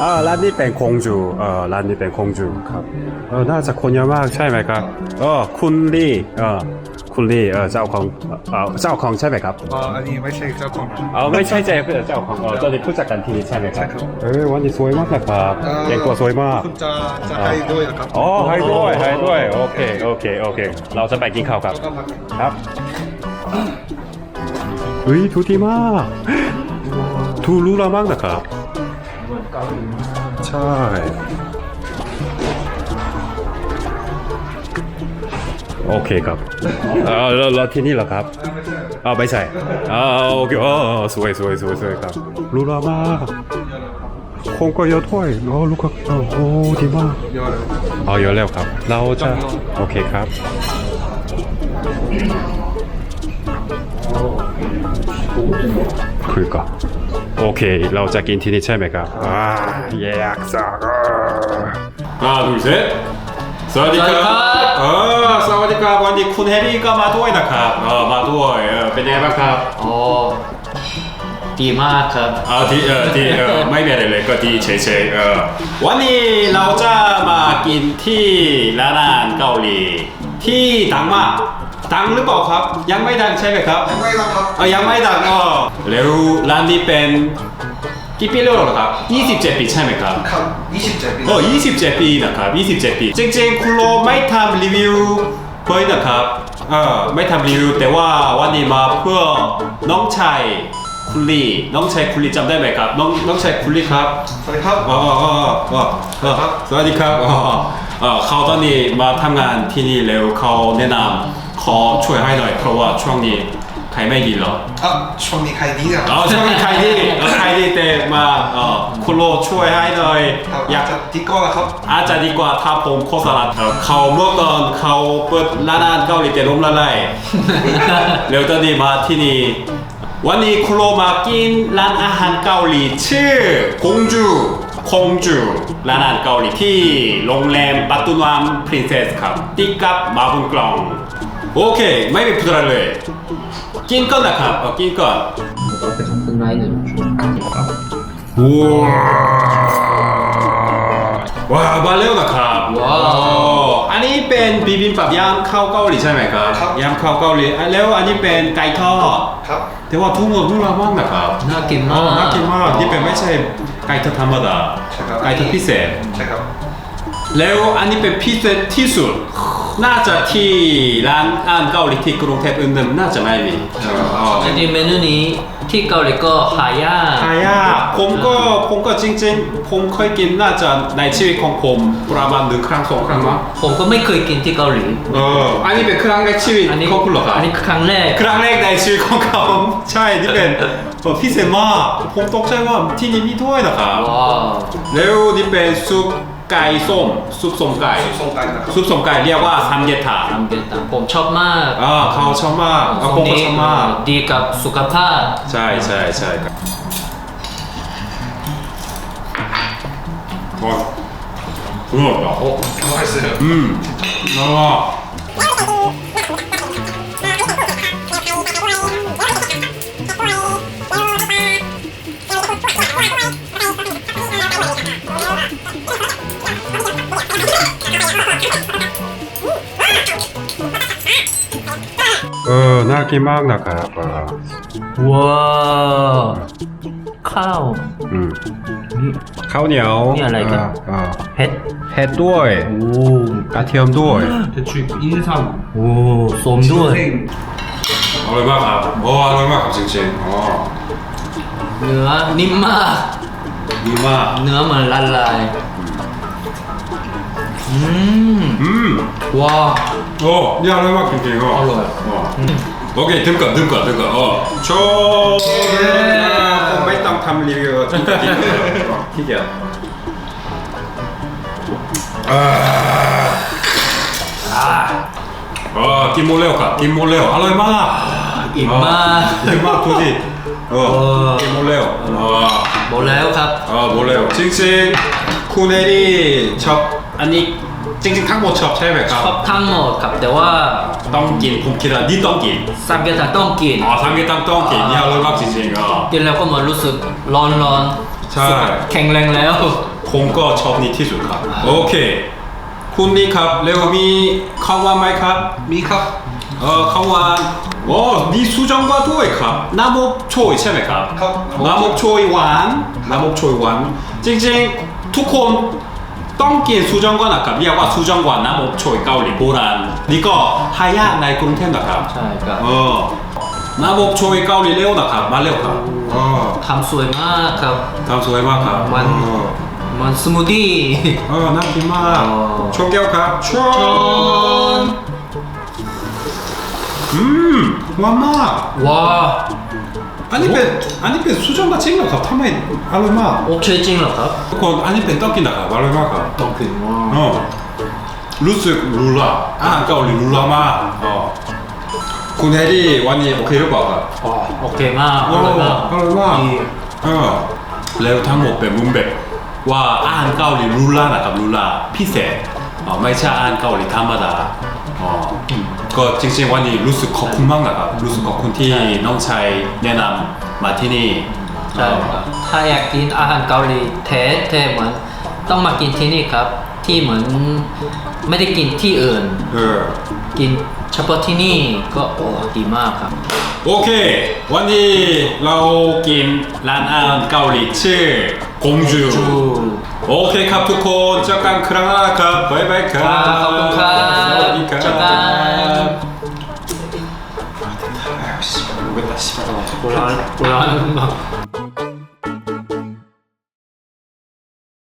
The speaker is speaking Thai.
อ่าร้านนี้เป็นคงจูเออร้านนี้เป็นคงจูครับเออน่าจะคนเยอะมากใช่ไหมครับเออคุณลี่เออคุณลี่เออเจ้าของเออเจ้าของใช่ไหมครับอ๋ออันนี้ไม่ใช่เจ้าของร้านเออไม่ใช่เจ้าเจ้าของเออตอนนี้ผู้จัดการทีใช่ไหมครับใช่ครับเออวันนี้สวยมากนะครับเอ่อแต่งตัวสวยมากคุณจะจะให้ด้วยนะครับอ๋อให้ด้วยให้ด้วยโอเคโอเคโอเค เราจะไปกินข้าวครับแล้วก็มาครับเฮ้ยทุดีมากทูรู้ละมากนะครับ ใช่ โอเคครับเออเราเราที่นี่เหรอครับอ้าวไม่ใช่อ้าวโอเคอ๋ออ๋อสวยสวยสวยสวยครับรู้ละมากคงก็เยอะถ้วยโอ้ลูกครับโอ้โหดีมากเยอะเลยเอาเยอะแล้วครับ เราจะโอเคครับคือก็ โอเค เราจะกินที่นี่ใช่ไหมครับอ่าแยกสักอ่าดูสิสวัสดีครับเออสวัสดีครับวันนี้คุณเฮรี่ก็มาด้วยนะครับเออมาด้วยเออเป็นยังไงบ้างครับโอ้ดีมากครับเอาที่เออที่เออไม่มีอะไรเลยก็ดีเฉยๆเออวันนี้เราจะมากินที่ร้านอาหารเกาหลีที่ดังมาก ดังหรือเปล่าครับ ยังไม่ดังใช่ไหมครับยังไม่รับครับเออยังไม่ดังอ๋อแล้วร้านนี้เป็นกี่ปีแล้วเหรอครับ 27 ปีใช่ไหมครับ ครับ 27 ปีโอ้27 ปีนะครับ 27 ปี จริงๆคุณโรไม่ทำรีวิวเพิ่นะครับเออไม่ทำรีวิวแต่ว่าวันนี้มาเพื่อน้องชายคุณลีน้องชายคุณลีจำได้ไหมครับ น้องน้องชายคุณลีครับ สวัสดีครับอ๋ออ๋ออ๋ออ๋ออ๋อสวัสดีครับอ๋ออ๋อเขาตอนนี้มาทำงานที่นี่แล้วเขาแนะนำ ขอช่วยให้หน่อยเพราะว่าช่วงนี้ใครไม่ดีเหรออะช่วงนี้ใครดีอะเอาช่วงนี้ใครดีเออใครดีแต่มาเออคุณโรช่วยให้หน่อยครับอยากจะดีก็แล้วครับ อาจจะดีกว่าถ้าผมโฆษณาเอ่อเขาเมื่อก่อนเขาเปิดร้านอาหารเกาหลีแต่ล้มละลายแล้วตอนนี้มาที่นี่วันนี้คุณโรมากินร้านอาหารเกาหลีชื่อคงจูคงจูร้านอาหารเกาหลีที่โรงแรมปัตตุนวามพรินเซสครับติดกับมาบุญกลอง โอเคไม่มีพูด오케이 마이비 푸드랄레 찐건 나카 어 찐건 뭐 앞에 같은 라인을 좀 우와 와 말레오 나카 와 아니 뺀 비빔밥 양 카오 가오리 잖아요 가. 양 카오 가오리 레오 아니 뺀 가이 터 ครับ แต่ว่าทุ่งเราทุ่งเรามากนะครับน่ากินมากน่ากินมากนี่เป็นไม่ใช่ไก่ทอดธรรมดาใช่ครับ ไก่ทอดพิเศษ ใช่ครับ แล้วอันนี้เป็นพิเศษที่สุด น่าจะที่ร้านอาหารเกาหลีที่กรุงเทพอื่นๆน่าจะไม่มีอ๋อจริงๆเมนูนี้ที่เกาหลีก็หายาก หายากผมก็ผมก็จริงๆ ผมเคยกินน่าจะในชีวิตของผมประมาณหนึ่งครั้งสองครั้งมั้งผมก็ไม่เคยกินที่เกาหลี เออ อันนี้เป็นครั้งแรกชีวิตอันนี้ของคุณเหรอครับอันนี้ครั้งแรก ครั้งแรกในชีวิตของเขาใช่ที่เป็นเออพิเศษมากผมตกใจว่าที่นี่มีถ้วยนะครับว้าวแล้วนี่เป็นซุป ไก่ส้มซุปส้มไก่ส่งกันนะครับ ซุปส้มไก่เรียกว่าซัมเยตาทำเป็นตามผมชอบมากอ่าเขาชอบมากอะผมก็ชอบมาก ดีกับสุขภาพใช่ใช่ใช่ครับโอ้อร่อยอะโอ้อร่อยสุดอืมอร่อย เออ น่ากินมากนะครับเออ ว้าวข้าว อืมข้าวเหนียว นี่อะไรกัน อ่า เผ็ด เผ็ดด้วย โอ้ กระเทียมด้วย 대추 인삼 โอ้สมด้วย อร่อยมากครับโอ้อร่อยมากครับจริงๆอ๋อ เนื้อนิ่มมาก ดีมาก เนื้อเหมือนละลาย อืม อืม ว้าว โอ้นี่อร่อยมากจริงๆอ๋ออร่อยอ๋อโอเคดื่มก่อนดื่มก่อนดื่มก่อนอ๋อโชว์ผมไม่ต้องทำรีวิวที่เกียจที่เกียจอ่าอ๋อกิ จริงๆทั้งหมดชอบใช่ไหมครับชอบทั้งหมดครับแต่ว่าต้องกินผมคิดว่านี่ต้องกินซามเกียร์ต้องกิน อ๋อสามเกินต้อต้องกินเนี่ยรล้วก็จริงๆก็ กินแล้วก็เหมือนรู้สึกร้อนร้อนๆใช่แข็งแรงแล้ว ผมก็ชอบนี้ที่สุดครับ โอเค คุณนี่ครับเร็วมีคำว่าไหมครับ มีครับ เอ่อคำว่านโอ้มีซูจังกว่าด้วยครับน้ำอบโชยใช่ไหมครับครับ น้ำอบโชยหวานน้ำอบโชยหวานจริงๆ ทุกคน ต้องกินสุจังหวานะครับเรียกว่าสุจังหวาน้ำอบโชยเกาหลีโบราณนี่ก็หายากในกรุงเทพนะครับใช่ครับเออน้ำอบโชยเกาหลีเร็วนะครับมาเร็วครับเออทำสวยมากครับ ทำสวยมากครับมัน เออมันสมูทตี้ เออน่ากินมากอ๋อชนแก้วครับชนอืมหวานมาก ว้าอันนี้เป็นอันนี้เป็นสุจังหวาจริงเหรอครับทำไมอร่อยมากโอเคจริงเหรอครับทุกคนอันนี้เป็นต้องกินนะครับอร่อยมากครับต้องกินว่า เออรู้สึกรู้ละอาหารเกาหลีรู้ละมากอ๋อคุณแฮร์รี่วันนี้โอเคหรือเปล่าครับอ๋อโอเคมากอร่อยมากอร่อยมากดีเออแล้วทั้งหมดเป็นมุมแบบว่าอาหารเกาหลีรู้ละนะครับรู้ละพิเศษอ๋อไม่ใช่อาหารเกาหลีธรรมดาอ๋ออก็จริงๆวันนี้รู้สึกขอบคุณมากนะครับ รู้สึกขอบคุณที่น้องชายแนะนำมาที่นี่ ใช่ครับถ้าอยากกินอาหารเกาหลีแท้แท้เหมือนต้องมากินที่นี่ครับ ที่เหมือนไม่ได้กินที่อื่น เออ กินเฉพาะที่นี่ก็โอ้ดีมากครับ โอเค วันนี้เรากินร้านอาหารเกาหลีชื่อกงจูจูโอเคครับทุกคน เจอกันครั้งหน้าครับ บ๊ายบายคครัรับบขอบคุณครับ 잠깐만. 됐다. 아씨 아, 아, 모르겠다 씨발. 몰라 몰라 하는구나.